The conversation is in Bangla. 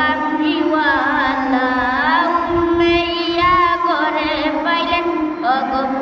কামড়িওয়ালা উমেইয়া করে পাইলেন অগম